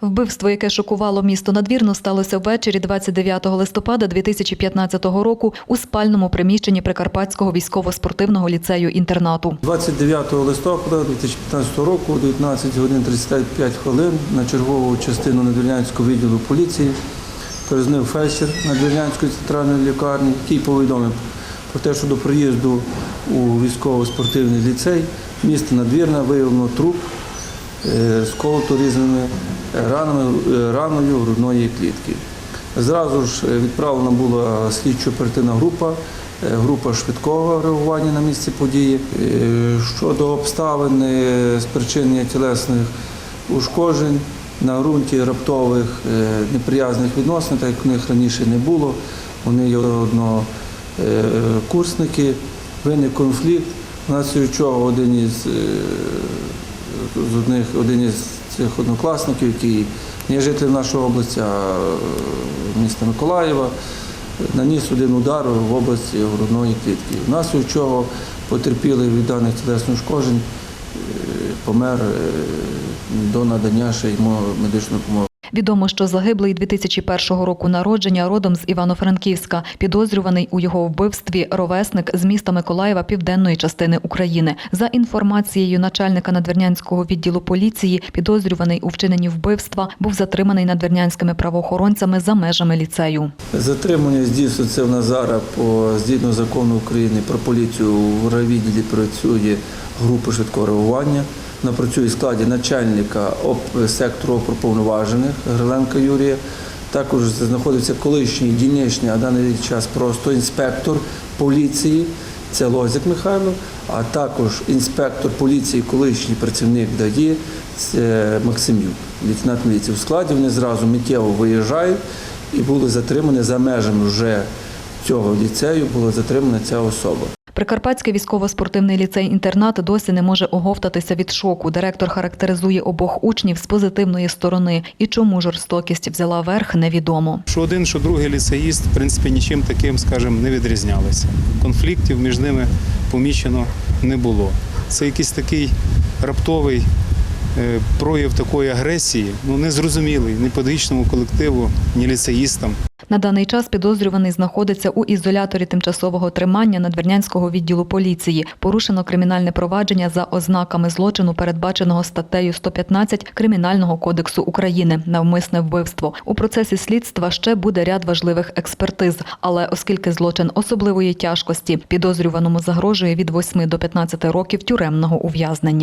Вбивство, яке шокувало місто надвірно, сталося ввечері 29 листопада 2015 року у спальному приміщенні Прикарпатського військово-спортивного ліцею-інтернату. 29 листопада 2015 року, 19 годин 35 хвилин на чергову частину Надвірнянського відділу поліції перезнив фельдшер Надвірнянської центральної лікарні, який повідомив про те, що до приїзду у військово-спортивний ліцей міста Надвірна виявлено труп з колото різними е, раною грудної клітки. Зразу ж е, відправлена була слідчо-оперативна група, е, група швидкого реагування на місці події. Е, Щодо обставин е, спричинення тілесних ушкоджень на ґрунті раптових е, неприязних відносин, так як в них раніше не було. Вони є однокурсники, виник конфлікт, внаслідок чого один із е, з одних один із цих однокласників, який є жителем нашої області, а е, міста Миколаєва, наніс один удар в області грудної клітки. Внаслідок чого потерпіли від даних тілесних ушкоджень е, помер е, до надання ще йому медичної допомоги. Відомо, що загиблий 2001 року народження родом з Івано-Франківська, підозрюваний у його вбивстві ровесник з міста Миколаєва південної частини України. За інформацією начальника надвірнянського відділу поліції, підозрюваний у вчиненні вбивства був затриманий надвірнянськими правоохоронцями за межами ліцею. Затримання здійснюється в Назара по згідно закону України про поліцію в райвідділі працює група швидкого реагування. Вона працює в складі начальника сектору оповноважених Гриленка Юрія. Також знаходиться колишній дільничний, а даний час просто інспектор поліції. Це Лозик Михайло, а також інспектор поліції, колишній працівник ДАІ, це Максимюк, лейтенант міліції. У складі вони зразу миттєво виїжджають і були затримані за межами вже цього ліцею, була затримана ця особа. Прикарпатський військово-спортивний ліцей-інтернат досі не може оговтатися від шоку. Директор характеризує обох учнів з позитивної сторони. І чому жорстокість взяла верх, невідомо. Що один, що другий ліцеїст, в принципі, нічим таким, скажімо, не відрізнялися. Конфліктів між ними помічено не було. Це якийсь такий раптовий е, прояв такої агресії, ну незрозумілий ні педагогічному колективу, ні ліцеїстам. На даний час підозрюваний знаходиться у ізоляторі тимчасового тримання Надвірнянського відділу поліції. Порушено кримінальне провадження за ознаками злочину, передбаченого статтею 115 Кримінального кодексу України навмисне вбивство. У процесі слідства ще буде ряд важливих експертиз, але оскільки злочин особливої тяжкості, підозрюваному загрожує від 8 до 15 років тюремного ув'язнення.